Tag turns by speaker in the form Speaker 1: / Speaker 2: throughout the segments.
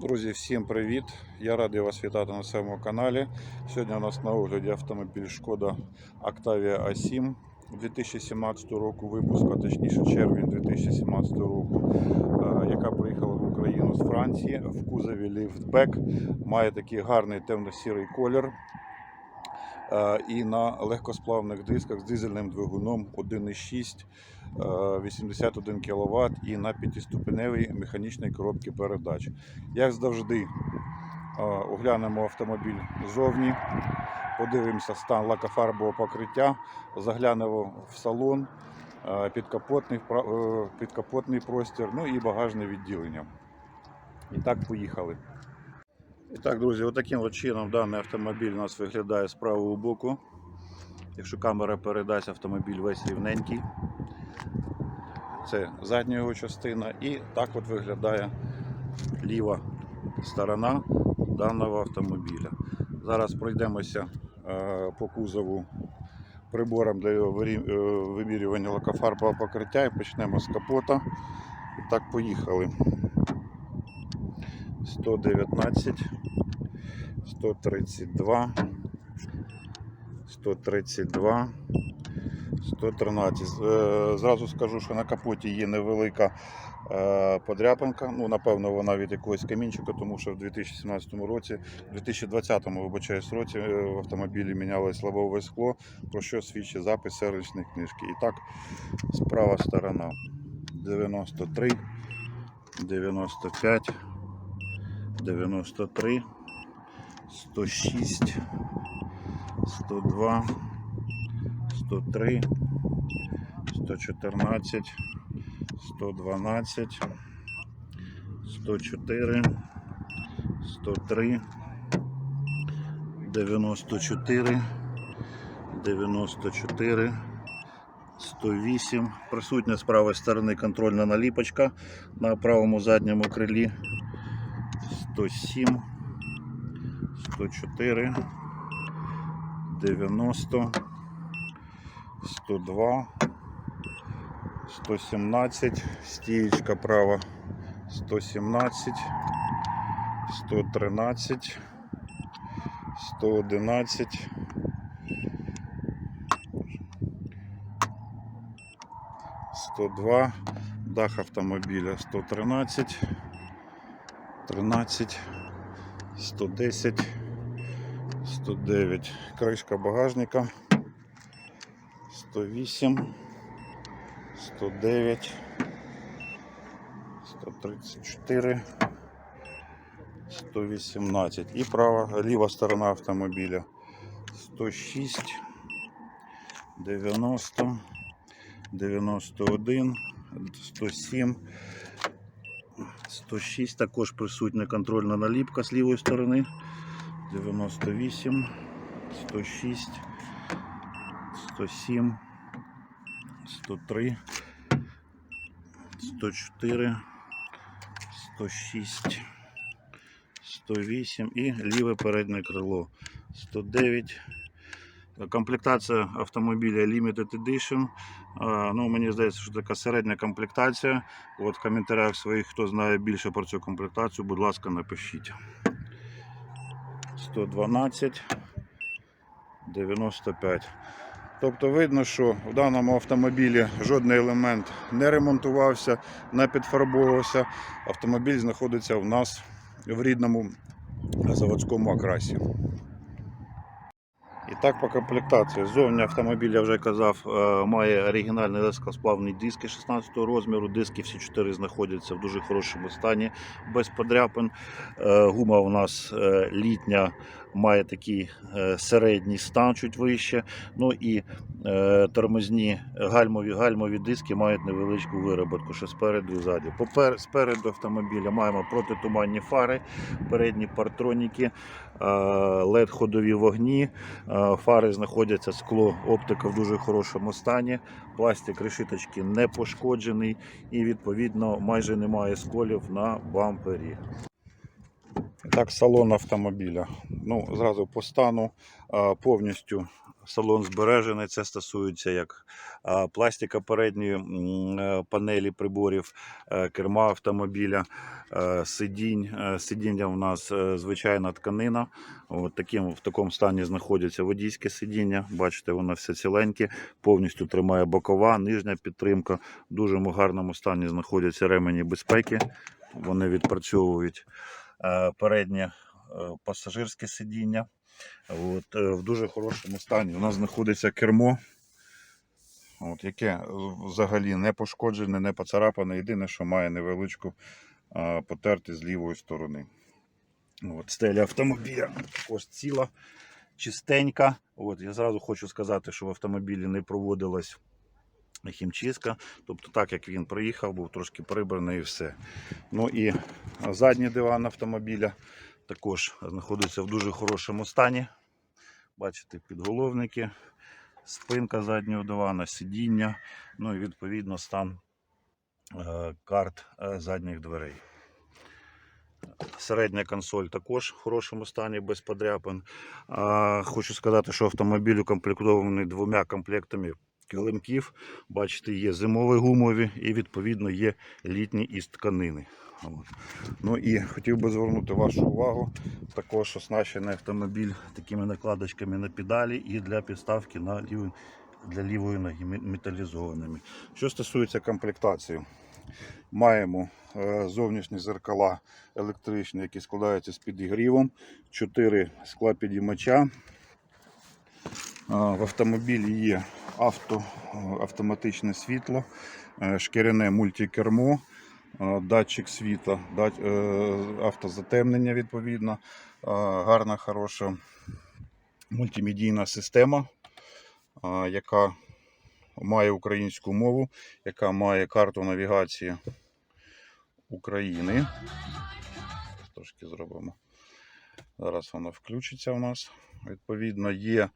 Speaker 1: Друзі, всім привіт! Я радий вас вітати на своєму каналі. Сьогодні у нас на огляді автомобіль Шкода Octavia A7 2017 року випуску, а точніше червень 2017 року, е, яка приїхала в Україну з Франції в кузові ліфтбек. Має такий гарний темно-сірий колір. Е, І на легкосплавних дисках з дизельним двигуном 1,6 е, 81 кВт і на п'ятиступеневій механічній коробці передач. Як завжди, е, оглянемо автомобіль ззовні, подивимося стан лакофарбового покриття, заглянемо в салон, е, підкапотний, підкапотний простір, ну і багажне відділення. І так, поїхали. І так, друзі, отаким от чином даний автомобіль у нас виглядає з правого боку. Якщо камера передасть, автомобіль весь рівненький. Це задня його частина. І так от виглядає ліва сторона даного автомобіля. Зараз пройдемося е, по кузову прибором для його е, вимірювання лакофарбового покриття і почнемо з капота. Так, поїхали. 119, 132, 132, 113. Е, Зразу скажу, що на капоті є невелика е, подряпинка. Ну, напевно, вона від якогось камінчика, тому що в 2017 році, в 2020 вибачаюсь, році е, в автомобілі мінялось лобове скло, про що свідчить запис сервісної книжки. І так, справа сторона 93, 95. 93, 106, 102, 103, 114, 112, 104, 103, 94, 94, 108. Присутня з правої сторони контрольна наліпочка на правому задньому крилі. 107, 104, 90, 102, 117, стієчка права 117, 113, 111, 102, дах автомобіля 113, 13, 110, 109. Кришка багажника. 108, 109, 134, 118. І права, ліва сторона автомобіля. 106, 90, 91, 107. 106 також присутня контрольна наліпка з лівої сторони. 98, 106, 107, 103, 104, 106, 108 і ліве переднє крило 109. Комплектація автомобіля Limited Edition. Ну, мені здається, що така середня комплектація. От в коментарях своїх, хто знає більше про цю комплектацію, будь ласка, напишіть. 112, 95. Тобто видно, що в даному автомобілі жодний елемент не ремонтувався, не підфарбовувався. Автомобіль знаходиться у нас в рідному заводському окрасі. Так по комплектації. Зовні автомобіль, я вже казав, е, має оригінальний легкосплавний диски 16 розміру. Диски всі чотири знаходяться в дуже хорошому стані, без подряпин. Е, Гума у нас е, літня, має такий середній стан, чуть вище. Ну і тормозні гальмові гальмові диски мають невеличку вироботку, що спереду і ззаді. Попер, спереду автомобіля маємо протитуманні фари, передні партроніки, led ходові вогні. Фари знаходяться скло, оптика в дуже хорошому стані. Пластик решіточки не пошкоджений і відповідно майже немає сколів на бампері. Так, салон автомобіля. Ну, зразу по стану повністю салон збережений. Це стосується як пластика передньої е, панелі приборів, е, керма автомобіля, е, сидінь. Сидіння в нас звичайна тканина. От таким, в такому стані знаходяться водійське сидіння. Бачите, воно все ціленьке, повністю тримає бокова, нижня підтримка. В дуже гарному стані знаходяться ремені безпеки. Вони відпрацьовують переднє пасажирське сидіння. От, е, в дуже хорошому стані. У нас знаходиться кермо, от, яке взагалі не пошкоджене, не поцарапане. Єдине, що має невеличку потертість з лівої сторони. От, стеля автомобіля також ціла, чистенька. От, я зразу хочу сказати, що в автомобілі не проводилась хімчистка. Тобто, так як він приїхав, був трошки прибраний і все. Ну і задній диван автомобіля також знаходиться в дуже хорошому стані. Бачите, підголовники, спинка заднього дивана, сидіння, ну і відповідно стан е, карт е, задніх дверей. Середня консоль також в хорошому стані, без подряпин. Хочу сказати, що автомобіль укомплектований двома комплектами килимків. Бачите, є зимові гумові і відповідно є літні із тканини. Ну і хотів би звернути вашу увагу, також оснащений автомобіль такими накладочками на педалі і для підставки на ліву, для лівої ноги металізованими. Що стосується комплектації, маємо е, зовнішні зеркала електричні, які складаються з підігрівом, 4 скла підіймача. В автомобілі є авто, автоматичне світло, е, шкіряне мультикермо, е, датчик світла, дат- е, автозатемнення відповідно, гарна, хороша мультимедійна система, яка має українську мову, яка має карту навігації України. Трошки зробимо. Зараз воно включиться у нас. Відповідно, є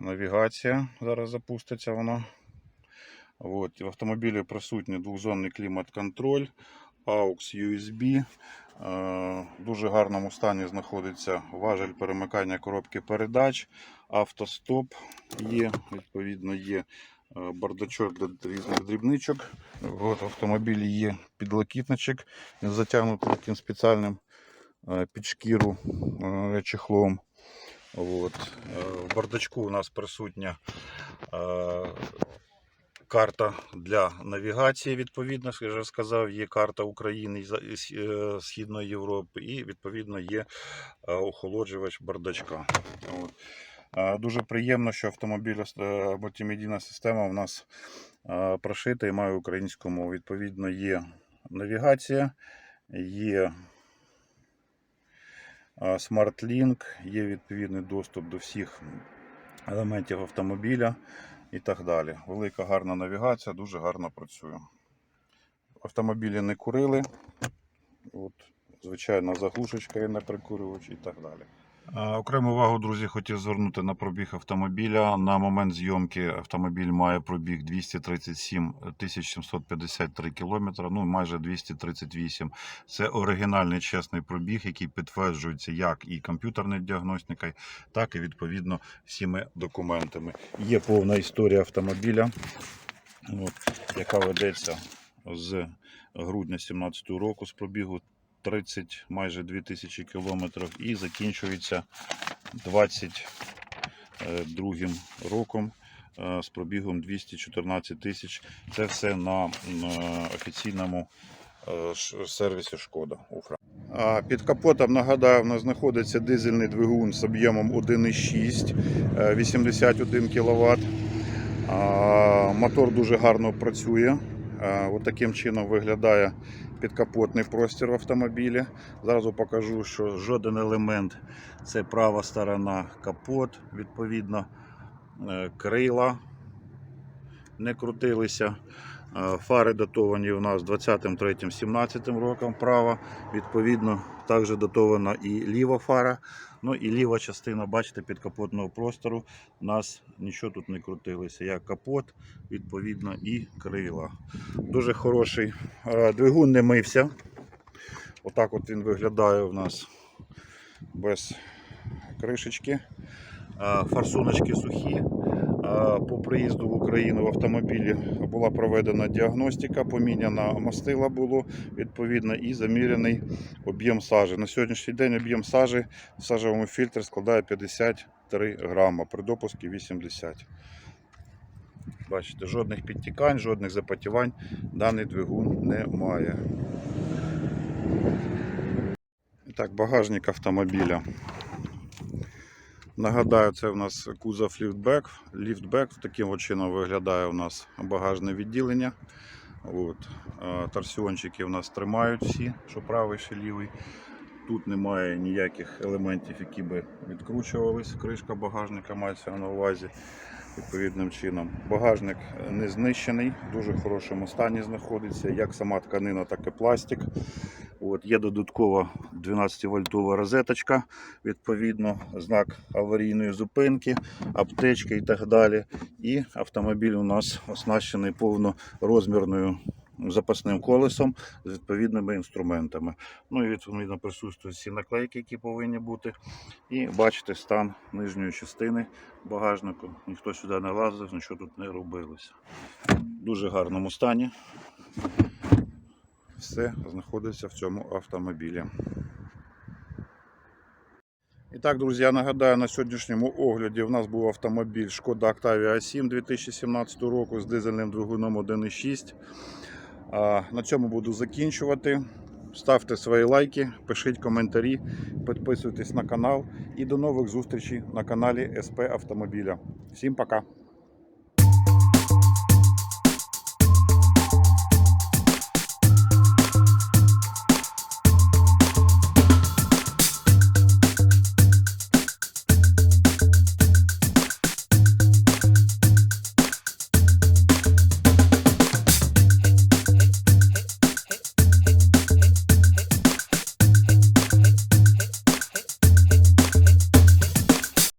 Speaker 1: навігація. Зараз запуститься вона. От, в автомобілі присутній двохзонний клімат-контроль, AUX USB. Е, в дуже гарному стані знаходиться важель перемикання коробки передач, автостоп є, відповідно, є е, бардачок для різних дрібничок. От, в автомобілі є підлокітничок, затягнутий таким спеціальним е, під шкіру чехлом. От. Е, В бардачку у нас присутня е, карта для навігації, відповідно, як я вже сказав, є карта України е, Східної Європи, і відповідно є охолоджувач бардачка. От. Дуже приємно, що автомобіль мультимедійна система у нас прошита і має українську мову. Відповідно, є навігація, є SmartLink, є відповідний доступ до всіх елементів автомобіля і так далі. Велика гарна навігація, дуже гарно працює. Автомобілі не курили. От, звичайно, заглушечка і на прикурювач і так далі. Окрему увагу, друзі, хотів звернути на пробіг автомобіля. На момент зйомки автомобіль має пробіг 237 753 км, ну майже 238. Це оригінальний чесний пробіг, який підтверджується як і комп'ютерною діагностикою, так і відповідно всіми документами. Є повна історія автомобіля, яка ведеться з грудня 2017 року з пробігу 30 майже 2000 кілометрів і закінчується 22 роком е, з пробігом 214 тисяч. Це все на, на офіційному е, сервісі Шкода. Під капотом, нагадаю, в нас знаходиться дизельний двигун з об'ємом 1,6, е, 81 кВт. Мотор дуже гарно працює. Е, От таким чином виглядає підкапотний простір в автомобілі. Зразу покажу, що жоден елемент це права сторона капот, відповідно, е, крила не крутилися. Е, Фари датовані у нас 23-17 роком права. Відповідно, також датована і ліва фара. Ну і ліва частина, бачите, підкапотного простору. У нас нічого тут не крутилося. Як капот, відповідно, і крила. Дуже хороший. Е, Двигун не мився. Отак от він виглядає у нас без кришечки. а, форсуночки сухі. По приїзду в Україну в автомобілі була проведена діагностика, поміняна мастила було відповідно і замірений об'єм сажі. На сьогоднішній день об'єм сажі в сажевому фільтрі складає 53 грама, при допуску 80. Бачите, жодних підтікань, жодних запотівань даний двигун не має. Так, багажник автомобіля. Нагадаю, це у нас кузов ліфтбек. Ліфтбек таким чином виглядає у нас багажне відділення. От. Торсіончики у нас тримають всі, що правий, що лівий. Тут немає ніяких елементів, які би відкручувались. Кришка багажника мається на увазі відповідним чином. Багажник не знищений, в дуже хорошому стані знаходиться, як сама тканина, так і пластик. От, є додаткова 12-вольтова розеточка, відповідно, знак аварійної зупинки, аптечки і так далі. І автомобіль у нас оснащений повнорозмірною запасним колесом з відповідними інструментами. Ну і відповідно присутствують всі наклейки, які повинні бути. І бачите стан нижньої частини багажнику. Ніхто сюди не лазив, нічого тут не робилося. В дуже гарному стані. Все знаходиться в цьому автомобілі. І так, друзі, я нагадаю, на сьогоднішньому огляді в нас був автомобіль Шкода Octavia A7 2017 року з дизельним двигуном 1.6. На цьому буду закінчувати. Ставте свої лайки, пишіть коментарі, підписуйтесь на канал і до нових зустрічей на каналі СП Автомобіля. Всім пока!